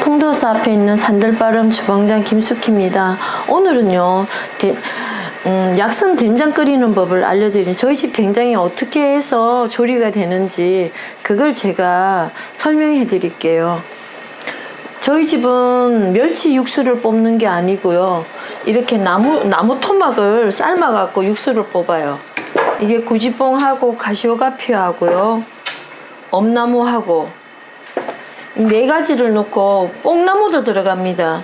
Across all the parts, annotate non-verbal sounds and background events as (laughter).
통도사 앞에 있는 산들바름 주방장 김숙희입니다. 오늘은요, 대- 음, 약선 된장 끓이는 법을 알려드리는 저희 집 된장이 어떻게 해서 조리가 되는지 그걸 제가 설명해 드릴게요. 저희 집은 멸치 육수를 뽑는 게 아니고요. 이렇게 나무, 나무 토막을 삶아갖고 육수를 뽑아요. 이게 구지뽕하고 가시오가피하고요. 엄나무하고 이 네 가지를 넣고 뽕나무도 들어갑니다.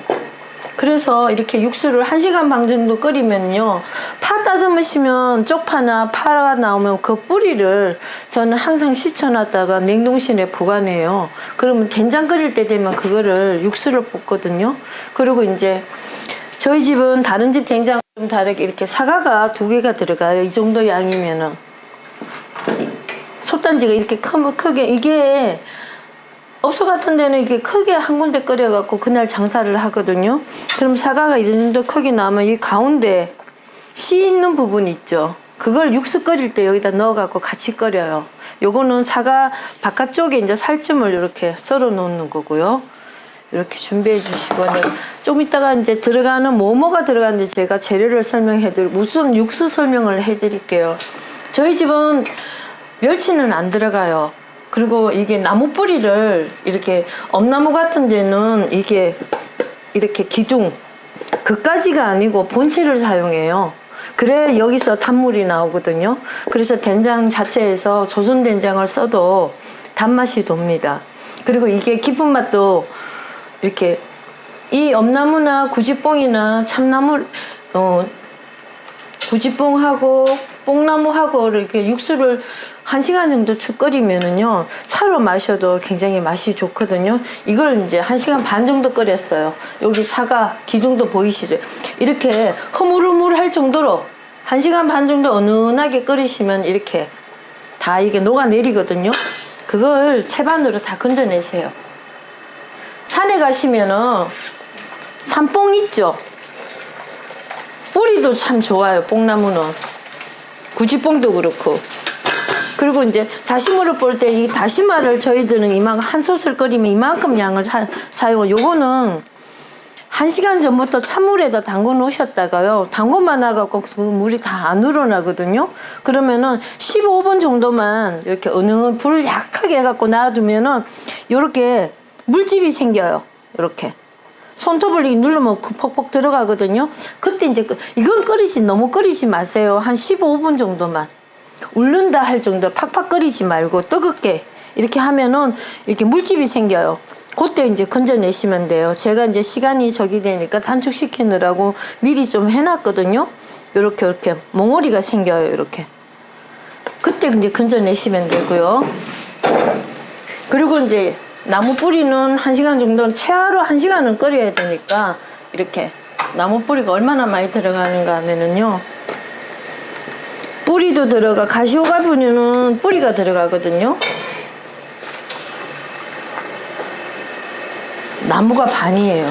그래서 이렇게 육수를 1시간 반 정도 끓이면요. 파 따듬으시면 쪽파나 파가 나오면 그 뿌리를 저는 항상 씻어놨다가 냉동실에 보관해요. 그러면 된장 끓일 때 되면 그거를 육수를 볶거든요. 그리고 이제 저희 집은 다른 집 된장 좀 다르게 이렇게 사과가 두 개가 들어가요. 이 정도 양이면은. 솥단지가 이렇게 크, 크게 이게 업소 같은 데는 이게 크게 한 군데 끓여갖고 그날 장사를 하거든요. 그럼 사과가 이 정도 크게 나면 이 가운데 씨 있는 부분 있죠. 그걸 육수 끓일 때 여기다 넣어갖고 같이 끓여요. 요거는 사과 바깥쪽에 이제 살점을 이렇게 썰어 놓는 거고요. 이렇게 준비해 주시고 좀 이따가 이제 들어가는 뭐뭐가 들어가는지 제가 재료를 설명해 드릴 우선 육수 설명을 해 드릴게요. 저희 집은 멸치는 안 들어가요. 그리고 이게 나무 뿌리를 이렇게 엄나무 같은 데는 이게 이렇게 기둥 그까지가 아니고 본체를 사용해요. 그래 여기서 단물이 나오거든요. 그래서 된장 자체에서 조선 된장을 써도 단맛이 돕니다. 그리고 이게 깊은 맛도 이렇게 이 엄나무나 구지뽕이나 참나무 어 구지뽕하고 뽕나무하고 이렇게 육수를 한 시간 정도 축 끓이면은요 차로 마셔도 굉장히 맛이 좋거든요. 이걸 이제 한 시간 반 정도 끓였어요. 여기 사과 기둥도 보이시죠? 이렇게 흐물흐물할 정도로 한 시간 반 정도 은은하게 끓이시면 이렇게 다 이게 녹아내리거든요. 그걸 채반으로 다 건져내세요. 산에 가시면은 산뽕 있죠? 뿌리도 참 좋아요, 뽕나무는. 구지뽕도 그렇고. 그리고 이제 다시마를 볼 때 이 다시마를 저희들은 이만 한 솥을 끓이면 이만큼 양을 사, 사용. 요거는 한 시간 전부터 찬물에다 담궈 놓으셨다가요. 담궈만 나갖고 그 물이 다 안 우러나거든요. 그러면은 15분 정도만 이렇게 은은 불을 약하게 해갖고 놔두면은 요렇게 물집이 생겨요. 이렇게. 손톱을 누르면 그 퍽퍽 들어가거든요. 그때 이제 그- 이건 끓이지 너무 끓이지 마세요. 한 15분 정도만. 울른다 할 정도 팍팍 끓이지 말고 뜨겁게 이렇게 하면은 이렇게 물집이 생겨요. 그때 이제 건져내시면 돼요. 제가 이제 시간이 적이 되니까 단축시키느라고 미리 좀 해놨거든요. 이렇게 이렇게 몽오리가 생겨요. 이렇게. 그때 이제 건져내시면 되고요. 그리고 이제 나무 뿌리는 한 시간 정도는 최하로 한 시간은 끓여야 되니까 이렇게 나무 뿌리가 얼마나 많이 들어가는가 하면은요. 뿌리도 들어가 가시오가 분유는 뿌리가 들어가거든요. 나무가 반이에요.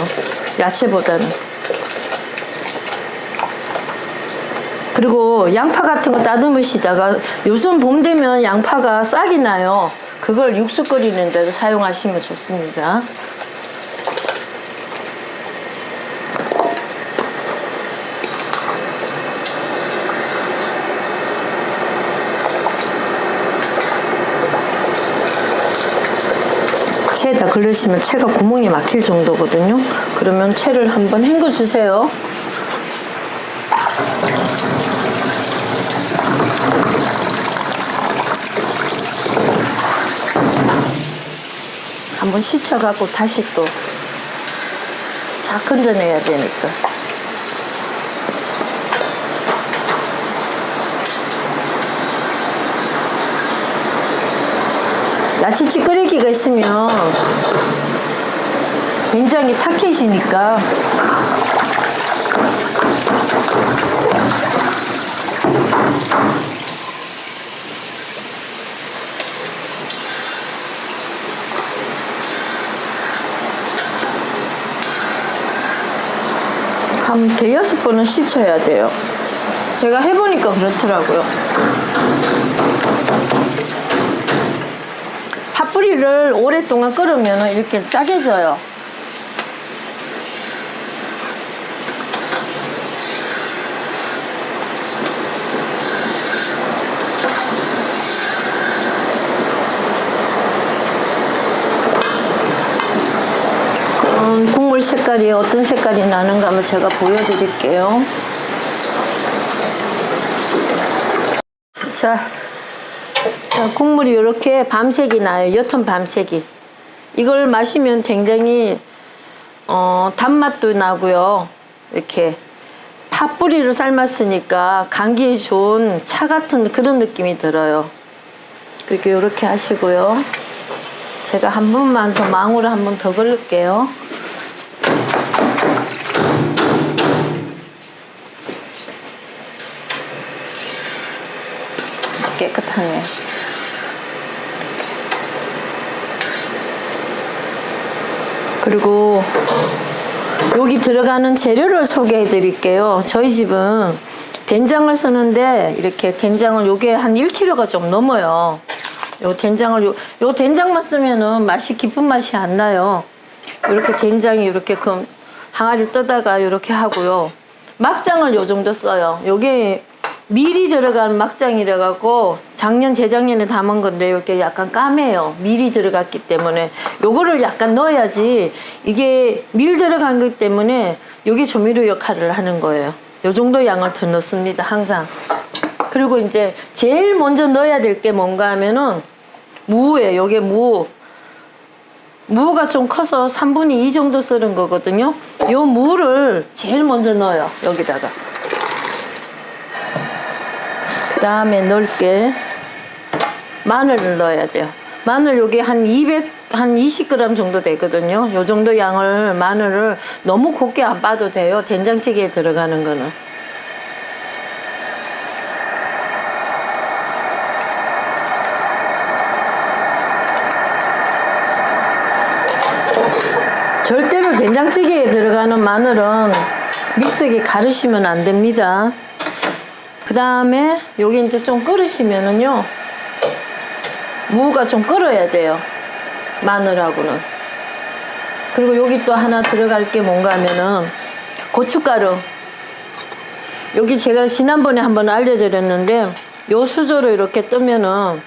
야채보다는. 그리고 양파 같은 거 따듬으시다가 요즘 봄 되면 양파가 싹이 나요. 그걸 육수 끓이는 데도 사용하시면 좋습니다. 채에다 걸르시면 채가 구멍이 막힐 정도거든요. 그러면 채를 한번 헹궈 주세요. 한번 씻어갖고 다시 또 싹 건져내야 되니까. 야채치 끓이기가 있으면 굉장히 탁해지니까 한 대여섯 번은 씻어야 돼요. 제가 해보니까 그렇더라고요. 커피를 오랫동안 끓으면 이렇게 짜게 져요. 음, 국물 색깔이 어떤 색깔이 나는가 한번 제가 보여드릴게요. 자, 국물이 이렇게 밤색이 나요. 옅은 밤색이. 이걸 마시면 굉장히 어, 단맛도 나고요. 이렇게 팥뿌리로 삶았으니까 감기에 좋은 차 같은 그런 느낌이 들어요. 그렇게 이렇게 하시고요. 제가 한 번만 더 망으로 한번 더 걸을게요. 깨끗하네요. 그리고 여기 들어가는 재료를 소개해 드릴게요. 저희 집은 된장을 쓰는데 이렇게 된장을 요게 한 1kg가 좀 넘어요. 요 된장을 요, 요 된장만 쓰면은 맛이 깊은 맛이 안 나요. 이렇게 된장이 이렇게 그 항아리 떠다가 이렇게 하고요. 막장을 요 정도 써요. 요게 미리 들어간 막장이라 갖고 작년 재작년에 담은 건데 이렇게 약간 까매요. 미리 들어갔기 때문에 요거를 약간 넣어야지 이게 밀 들어간 것 때문에 요게 조미료 역할을 하는 거예요. 요 정도 양을 더 넣습니다. 항상. 그리고 이제 제일 먼저 넣어야 될 게 뭔가 하면은 무예요. 요게 무. 무가 좀 커서 3분의 2 정도 썰은 거거든요. 요 무를 제일 먼저 넣어요. 여기다가. 그 다음에 넣을게 마늘을 넣어야 돼요. 마늘 여기 한 200, 한 20g 정도 되거든요. 요 정도 양을 마늘을 너무 곱게 안 빠도 돼요. 된장찌개에 들어가는 거는. 절대로 된장찌개에 들어가는 마늘은 믹서기에 가르시면 안 됩니다. 그 다음에 여기 이제 좀 끓으시면은요 무가 좀 끓어야 돼요 마늘하고는. 그리고 여기 또 하나 들어갈 게 뭔가 하면은 고춧가루. 여기 제가 지난번에 한번 알려드렸는데 요 수저로 이렇게 뜨면은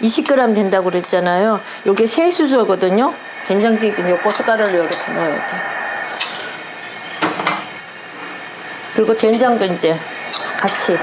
20g 된다고 그랬잖아요. 요게 세 수저거든요. 된장찌개 요 고춧가루를 이렇게 넣어야 돼요 그리고 된장도 이제 같이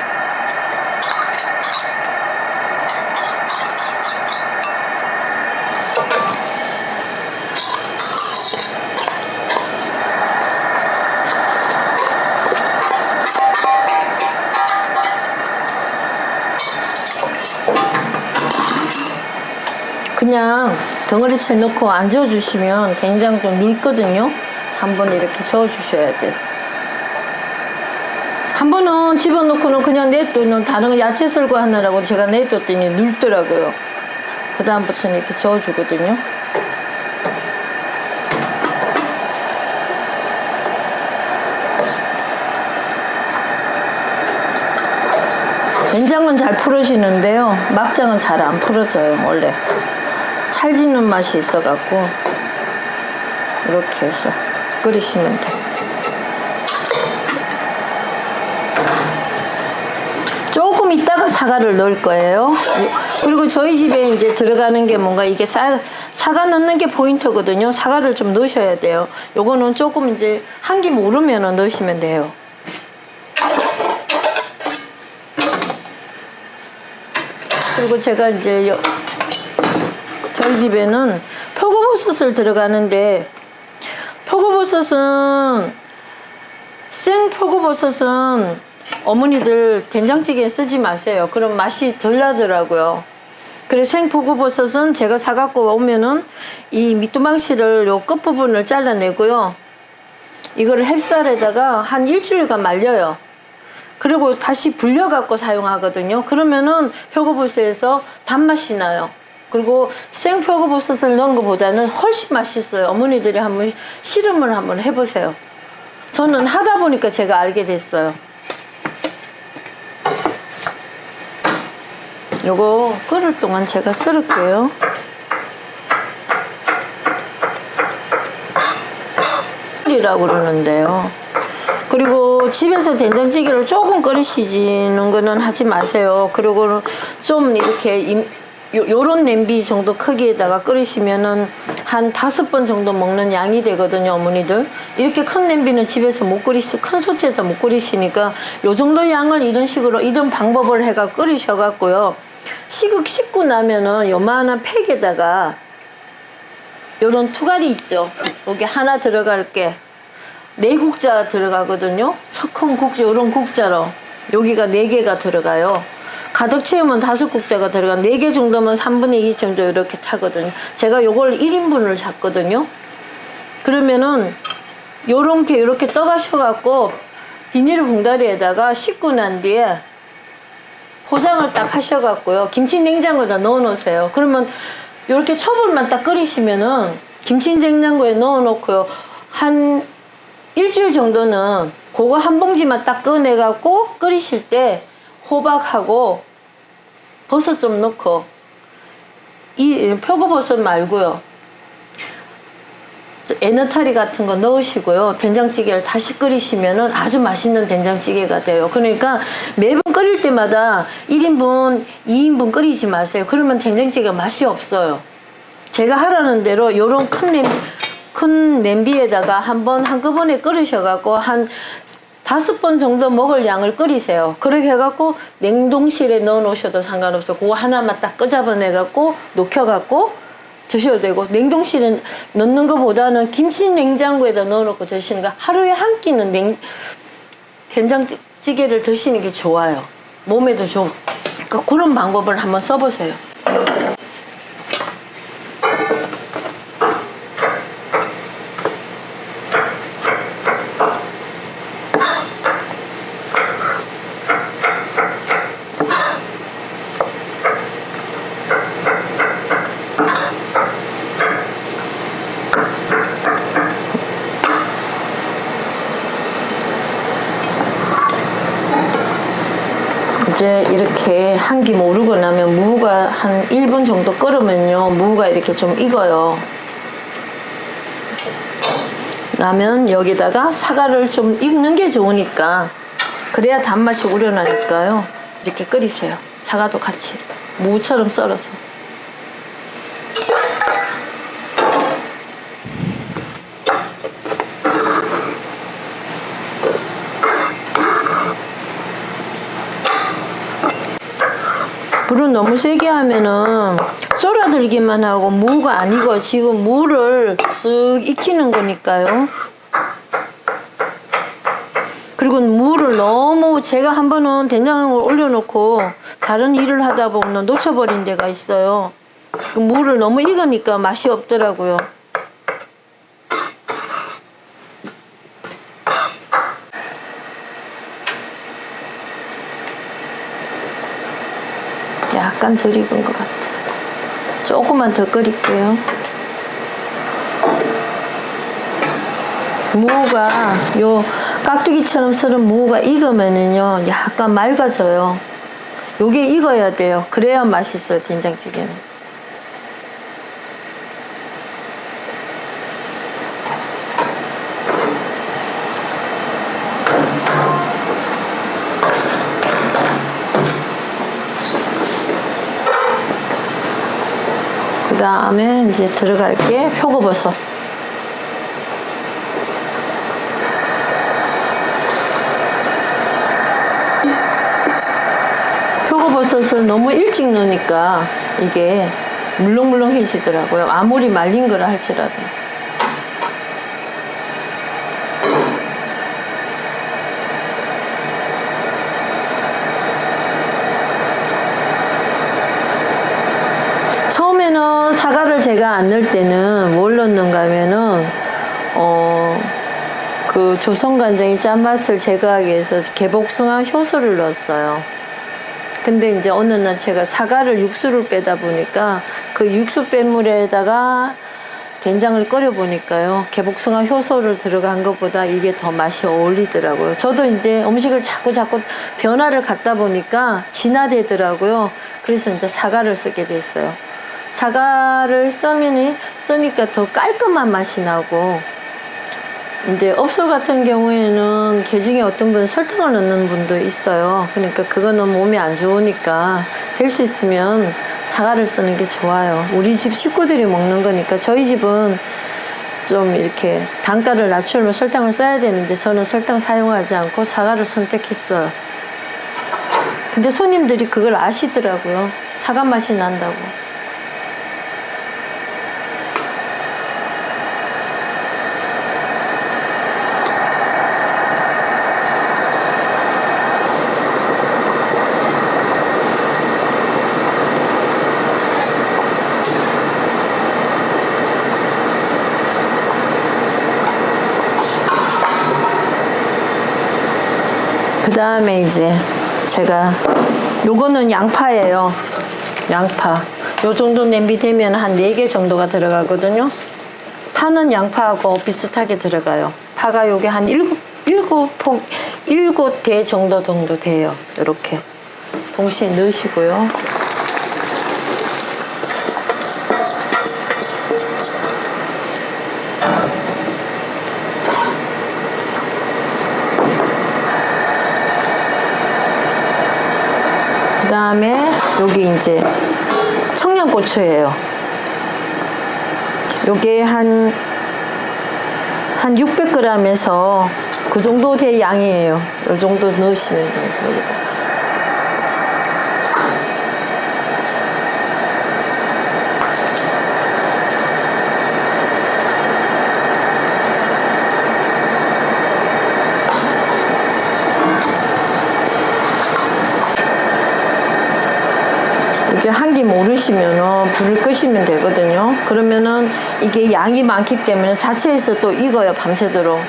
그냥 덩어리채 넣고 안 저어주시면 된장 좀 묽거든요. 한번 이렇게 저어주셔야 돼요. 한 번은 집어넣고는 그냥 냅두는 다른 거 야채 썰고 하느라고 제가 냅뒀더니 늙더라고요. 그 다음부터는 이렇게 저어주거든요. 된장은 잘 풀어지는데요. 막장은 잘 안 풀어져요, 원래. 찰지는 맛이 있어갖고, 이렇게 해서 끓이시면 돼요. 조금 있다가 사과를 넣을 거예요. 그리고 저희 집에 이제 들어가는 게 뭔가 이게 사, 사과 넣는 게 포인트거든요. 사과를 좀 넣으셔야 돼요. 요거는 조금 이제 한 김 오르면 넣으시면 돼요. 그리고 제가 이제 여- 저희 집에는 표고버섯을 들어가는데 표고버섯은 생 표고버섯은 어머니들 된장찌개에 쓰지 마세요. 그럼 맛이 덜 나더라고요. 그래서 생 표고버섯은 제가 사갖고 오면은 이 밑두망치를 요 끝부분을 잘라내고요. 이거를 햇살에다가 한 일주일간 말려요. 그리고 다시 불려갖고 사용하거든요. 그러면은 표고버섯에서 단맛이 나요. 그리고 생 표고버섯을 넣은 것보다는 훨씬 맛있어요. 어머니들이 한번 실험을 한번 해보세요. 저는 하다 보니까 제가 알게 됐어요. 요거 끓을 동안 제가 썰을게요. 이라고 그러는데요. 그리고 집에서 된장찌개를 조금 끓이시는 거는 하지 마세요. 그리고 좀 이렇게 임- 요, 요런 냄비 정도 크기에다가 끓이시면은 한 다섯 번 정도 먹는 양이 되거든요, 어머니들. 이렇게 큰 냄비는 집에서 못 끓이시, 큰 소치에서 못 끓이시니까 요 정도 양을 이런 식으로, 이런 방법을 해가 끓이셔갖고요. 식을 씻고 나면은 요만한 팩에다가 요런 투가리 있죠. 여기 하나 들어갈 게 네 국자 들어가거든요. 큰 국자, 요런 국자로. 여기가 네 개가 들어가요. 가득 채우면 다섯 국자가 들어가. 네 개 정도면 3분의 2 정도 이렇게 차거든요. 제가 요걸 1인분을 샀거든요. 그러면은 요렇게 요렇게 떠가셔갖고 비닐 봉다리에다가 씻고 난 뒤에 포장을 딱 하셔갖고요. 김치 냉장고에다 넣어 놓으세요. 그러면 이렇게 초벌만 딱 끓이시면은 김치 냉장고에 넣어 놓고요. 한 일주일 정도는 그거 한 봉지만 딱 꺼내갖고 끓이실 때 호박하고 버섯 좀 넣고 이 표고버섯 말고요. 에너타리 같은 거 넣으시고요. 된장찌개를 다시 끓이시면은 아주 맛있는 된장찌개가 돼요. 그러니까 매번 끓일 때마다 1인분, 2인분 끓이지 마세요. 그러면 된장찌개가 맛이 없어요. 제가 하라는 대로 요런 큰 냄비, 큰 냄비에다가 한번 한꺼번에 끓이셔갖고 한 다섯 번 정도 먹을 양을 끓이세요. 그렇게 해갖고 냉동실에 넣어 놓으셔도 상관없어요. 그거 하나만 딱 끄잡아내갖고 녹여갖고 드셔도 되고 냉동실에 넣는 것보다는 김치 냉장고에다 넣어놓고 드시는 거 하루에 한 끼는 냉 된장 찌개를 드시는 게 좋아요. 몸에도 좋고 그러니까 그런 방법을 한번 써보세요. 이제 이렇게 한기 모르고 나면 무가 한 1분 정도 끓으면요. 무가 이렇게 좀 익어요. 나면 여기다가 사과를 좀 익는 게 좋으니까 그래야 단맛이 우러나니까요. 이렇게 끓이세요. 사과도 같이 무처럼 썰어서 너무 세게 하면은 쫄아들기만 하고 무가 아니고 지금 무를 쓱 익히는 거니까요. 그리고 무를 너무 제가 한 번은 된장을 올려놓고 다른 일을 하다 보면 놓쳐버린 데가 있어요. 그 무를 너무 익으니까 맛이 없더라고요. 약간 덜 익은 것 같아요. 조금만 더 끓일게요. 무가 요 깍두기처럼 썰은 무가 익으면은요 약간 맑아져요. 요게 익어야 돼요. 그래야 맛있어요 된장찌개는. 다음에 이제 들어갈 게 표고버섯. 표고버섯을 너무 일찍 넣으니까 이게 물렁물렁해지더라고요. 아무리 말린 거라 할지라도. 처음에는 사과를 제가 안 넣을 때는 뭘 넣는가 하면은 어, 그 조선간장의 짠맛을 제거하기 위해서 개복숭아 효소를 넣었어요. 근데 이제 어느 날 제가 사과를 육수를 빼다 보니까 그 육수 뺀 물에다가 된장을 끓여 보니까요 개복숭아 효소를 들어간 것보다 이게 더 맛이 어울리더라고요. 저도 이제 음식을 자꾸 자꾸 변화를 갖다 보니까 진화되더라고요. 그래서 이제 사과를 쓰게 됐어요. 사과를 써면이 쓰니까 더 깔끔한 맛이 나고 이제 업소 같은 경우에는 개 중에 어떤 분은 설탕을 넣는 분도 있어요. 그러니까 그거는 몸에 안 좋으니까 될 수 있으면 사과를 쓰는 게 좋아요. 우리 집 식구들이 먹는 거니까 저희 집은 좀 이렇게 단가를 낮추려면 설탕을 써야 되는데 저는 설탕 사용하지 않고 사과를 선택했어요. 근데 손님들이 그걸 아시더라고요. 사과 맛이 난다고. 다음에 이제 제가 요거는 양파예요. 양파. 요 정도 냄비 되면 한 4개 정도가 들어가거든요. 파는 양파하고 비슷하게 들어가요. 파가 요게 한 7, 일폭 7개 정도 정도 돼요. 이렇게. 동시에 넣으시고요. 다음에 여기 이제 청양고추예요. 요게 한, 한 600g에서 그 정도 될 양이에요. 요 정도 넣으시면. 여기다. 한기 모르시면 불을 끄시면 되거든요. 그러면은 이게 양이 많기 때문에 자체에서 또 익어요, 밤새도록.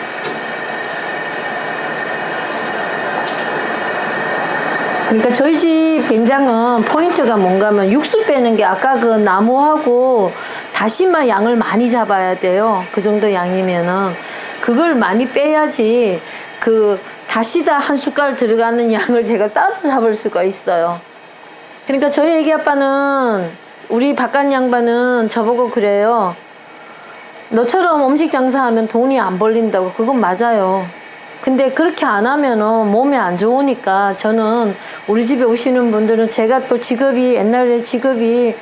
그러니까 저희 집 된장은 포인트가 뭔가 하면 육수 빼는 게 아까 그 나무하고 다시마 양을 많이 잡아야 돼요. 그 정도 양이면은. 그걸 많이 빼야지 그 다시다 한 숟갈 들어가는 (laughs) 양을 제가 따로 잡을 수가 있어요. 그러니까 저희 애기 아빠는 우리 바깥 양반은 저보고 그래요. 너처럼 음식 장사하면 돈이 안 벌린다고 그건 맞아요. 근데 그렇게 안 하면은 몸에 안 좋으니까 저는 우리 집에 오시는 분들은 제가 또 직업이 옛날에 직업이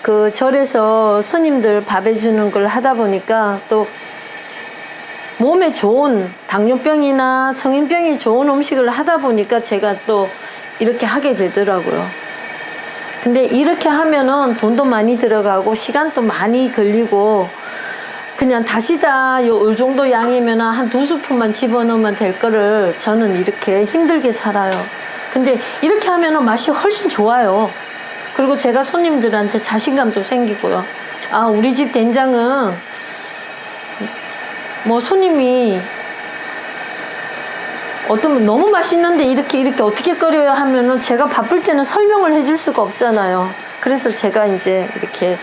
그 절에서 스님들 밥 해 주는 걸 하다 보니까 또 몸에 좋은 당뇨병이나 성인병이 좋은 음식을 하다 보니까 제가 또 이렇게 하게 되더라고요. 근데 이렇게 하면은 돈도 많이 들어가고 시간도 많이 걸리고 그냥 다시다 요, 요 정도 양이면 한 두 스푼만 집어넣으면 될 거를 저는 이렇게 힘들게 살아요. 근데 이렇게 하면은 맛이 훨씬 좋아요. 그리고 제가 손님들한테 자신감도 생기고요. 아, 우리 집 된장은 뭐 손님이 어떤 분 너무 맛있는데 이렇게 이렇게 어떻게 끓여야 하면은 제가 바쁠 때는 설명을 해줄 수가 없잖아요. 그래서 제가 이제 이렇게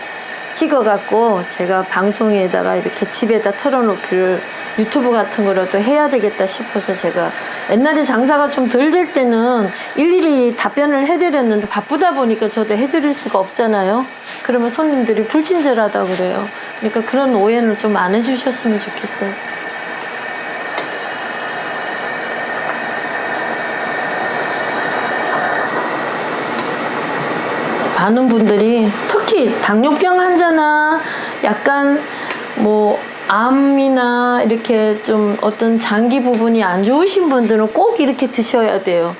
찍어갖고 제가 방송에다가 이렇게 집에다 털어놓기를 유튜브 같은 거라도 해야 되겠다 싶어서 제가 옛날에 장사가 좀 덜 될 때는 일일이 답변을 해드렸는데 바쁘다 보니까 저도 해드릴 수가 없잖아요. 그러면 손님들이 불친절하다 그래요. 그러니까 그런 오해는 좀 안 해주셨으면 좋겠어요. 많은 분들이 특히 당뇨병 환자나 약간 뭐 암이나 이렇게 좀 어떤 장기 부분이 안 좋으신 분들은 꼭 이렇게 드셔야 돼요.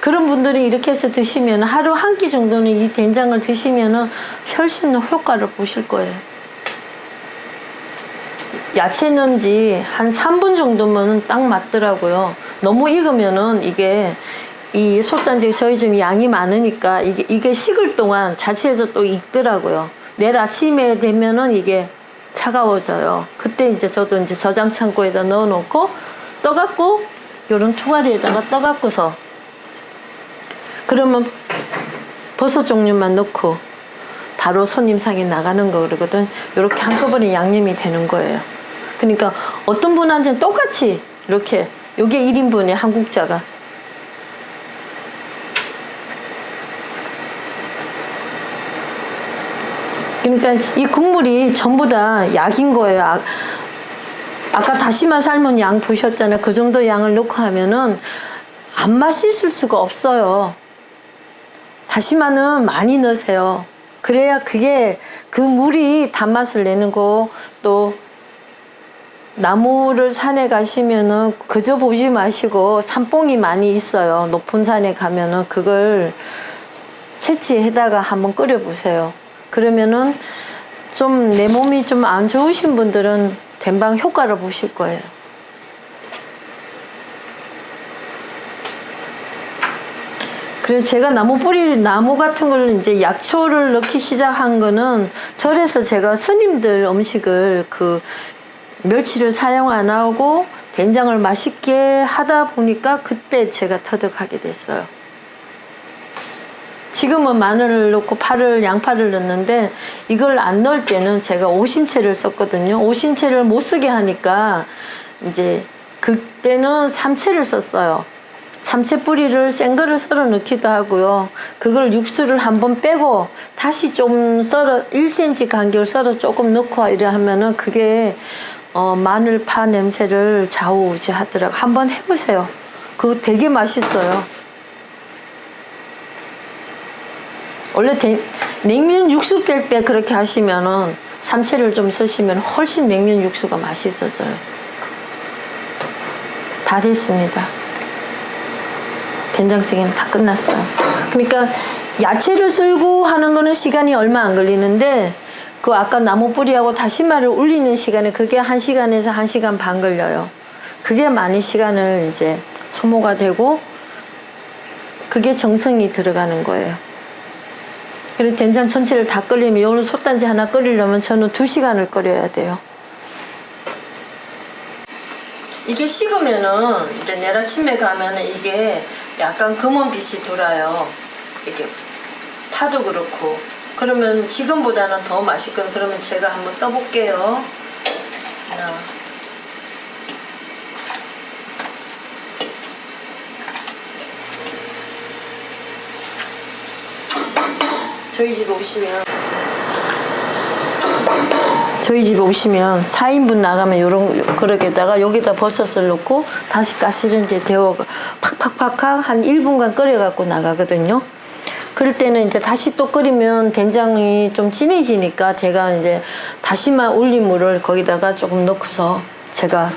그런 분들이 이렇게 해서 드시면 하루 한 끼 정도는 이 된장을 드시면 훨씬 효과를 보실 거예요. 야채 넣은 지 한 3분 정도면 딱 맞더라고요. 너무 익으면은 이게 이 속단지 저희 집 양이 많으니까 이게 이게 식을 동안 자체에서 또 익더라고요. 내일 아침에 되면은 이게 차가워져요. 그때 이제 저도 이제 저장 창고에다 넣어놓고 떠갖고 요런 투가리에다가 떠갖고서 그러면 버섯 종류만 넣고 바로 손님 상에 나가는 거 그러거든. 요렇게 한꺼번에 양념이 되는 거예요. 그러니까 어떤 분한테는 똑같이 이렇게 요게 1인분에 한국자가 그러니까 이 국물이 전부 다 약인 거예요. 아, 아까 다시마 삶은 양 보셨잖아요. 그 정도 양을 넣고 하면은 안 맛있을 수가 없어요. 다시마는 많이 넣으세요. 그래야 그게 그 물이 단맛을 내는 거 또 나무를 산에 가시면은 그저 보지 마시고 산봉이 많이 있어요. 높은 산에 가면은 그걸 채취해다가 한번 끓여 보세요. 그러면은 좀 내 몸이 좀 안 좋으신 분들은 된방 효과를 보실 거예요. 그래서 제가 나무 뿌리 나무 같은 걸 이제 약초를 넣기 시작한 거는 절에서 제가 스님들 음식을 그 멸치를 사용 안 하고 된장을 맛있게 하다 보니까 그때 제가 터득하게 됐어요. 지금은 마늘을 넣고 파를 양파를 넣는데 이걸 안 넣을 때는 제가 오신채를 썼거든요. 오신채를 못 쓰게 하니까 이제 그때는 삼채를 썼어요. 참채 뿌리를 센 거를 썰어 넣기도 하고요. 그걸 육수를 한번 빼고 다시 좀 썰어 1cm 간격을 썰어 조금 넣고 이래 하면은 그게 어, 마늘 파 냄새를 좌우지하더라고. 한번 해보세요. 그거 되게 맛있어요. 원래 대- 냉면 육수 뺄 때 그렇게 하시면은 삼채를 좀 쓰시면 훨씬 냉면 육수가 맛있어져요. 다 됐습니다. 된장찌개는 다 끝났어요. 그러니까 야채를 썰고 하는 거는 시간이 얼마 안 걸리는데 그 아까 나무 뿌리하고 다시마를 울리는 시간에 그게 한 시간에서 한 시간 반 걸려요. 그게 많이 시간을 이제 소모가 되고 그게 정성이 들어가는 거예요. 그리고 된장 전체를 다 끓이면 요런 솥단지 하나 끓이려면 저는 두 시간을 끓여야 돼요. 이게 식으면은 이제 내일 아침에 가면은 이게 약간 금은빛이 돌아요. 이게 파도 그렇고 그러면 지금보다는 더 맛있거든. 그러면 제가 한번 떠볼게요. 하나. 저희 집 오시면 저희 집에 오시면 4인분 나가면 요런 그릇에다가 여기다 버섯을 넣고 다시 가스레인지에 데워 팍팍팍팍 한 1분간 끓여 갖고 나가거든요. 그럴 때는 이제 다시 또 끓이면 된장이 좀 진해지니까 제가 이제 다시마 올린 물을 거기다가 조금 넣고서 제가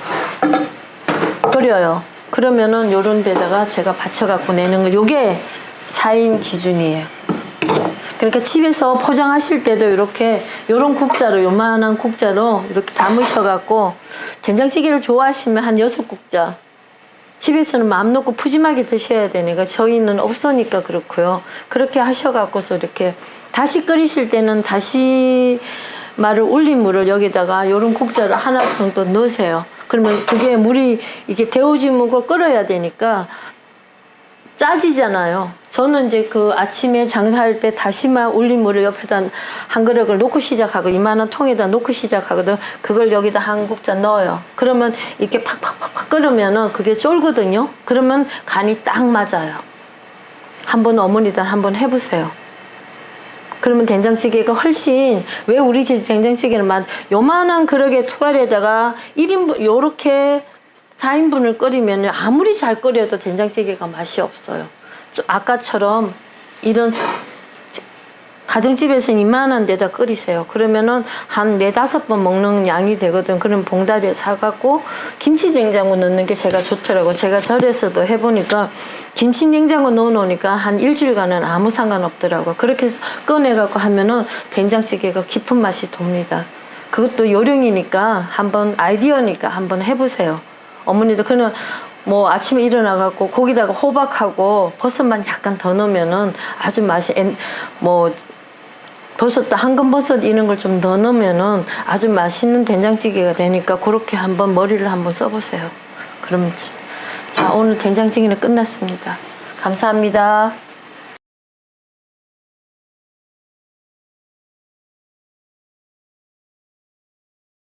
끓여요. 그러면은 요런 데다가 제가 받쳐 갖고 내는 거 요게 4인 기준이에요. 그러니까 집에서 포장하실 때도 이렇게 요런 국자로 요만한 국자로 이렇게 담으셔 갖고 된장찌개를 좋아하시면 한 여섯 국자. 집에서는 마음 놓고 푸짐하게 드셔야 되니까 저희는 없으니까 그렇고요. 그렇게 하셔 갖고서 이렇게 다시 끓이실 때는 다시 말을 올린 물을 여기다가 요런 국자를 하나 정도 넣으세요. 그러면 그게 물이 이게 데우지무고 끓어야 되니까 짜지잖아요. 저는 이제 그 아침에 장사할 때 다시마 올린 물을 옆에다 한 그릇을 놓고 시작하고 이만한 통에다 놓고 시작하거든. 그걸 여기다 한 국자 넣어요. 그러면 이렇게 팍팍팍팍 끓으면은 그게 쫄거든요. 그러면 간이 딱 맞아요. 한번 어머니들 한번 해보세요. 그러면 된장찌개가 훨씬 왜 우리 집 된장찌개는 맛 요만한 그릇에 투가리에다가 1인분 요렇게 4인분을 끓이면 아무리 잘 끓여도 된장찌개가 맛이 없어요. 저- 아까처럼 이런 가정집에서는 이만한 데다 끓이세요. 그러면은 한 네다섯 번 먹는 양이 되거든. 그럼 봉다리에 사갖고 김치 냉장고 넣는 게 제가 좋더라고. 제가 절에서도 해보니까 김치 냉장고 넣어놓으니까 한 일주일간은 아무 상관없더라고. 그렇게 꺼내갖고 하면은 된장찌개가 깊은 맛이 돕니다. 그것도 요령이니까 한번 아이디어니까 한번 해보세요. 어머니도 그냥 뭐 아침에 일어나갖고 거기다가 호박하고 버섯만 약간 더 넣으면은 아주 맛이 엔- 뭐 버섯도 황금 버섯 이런 걸 좀 더 넣으면은 아주 맛있는 된장찌개가 되니까 그렇게 한번 머리를 한번 써보세요. 그럼 자 오늘 된장찌개는 끝났습니다. 감사합니다.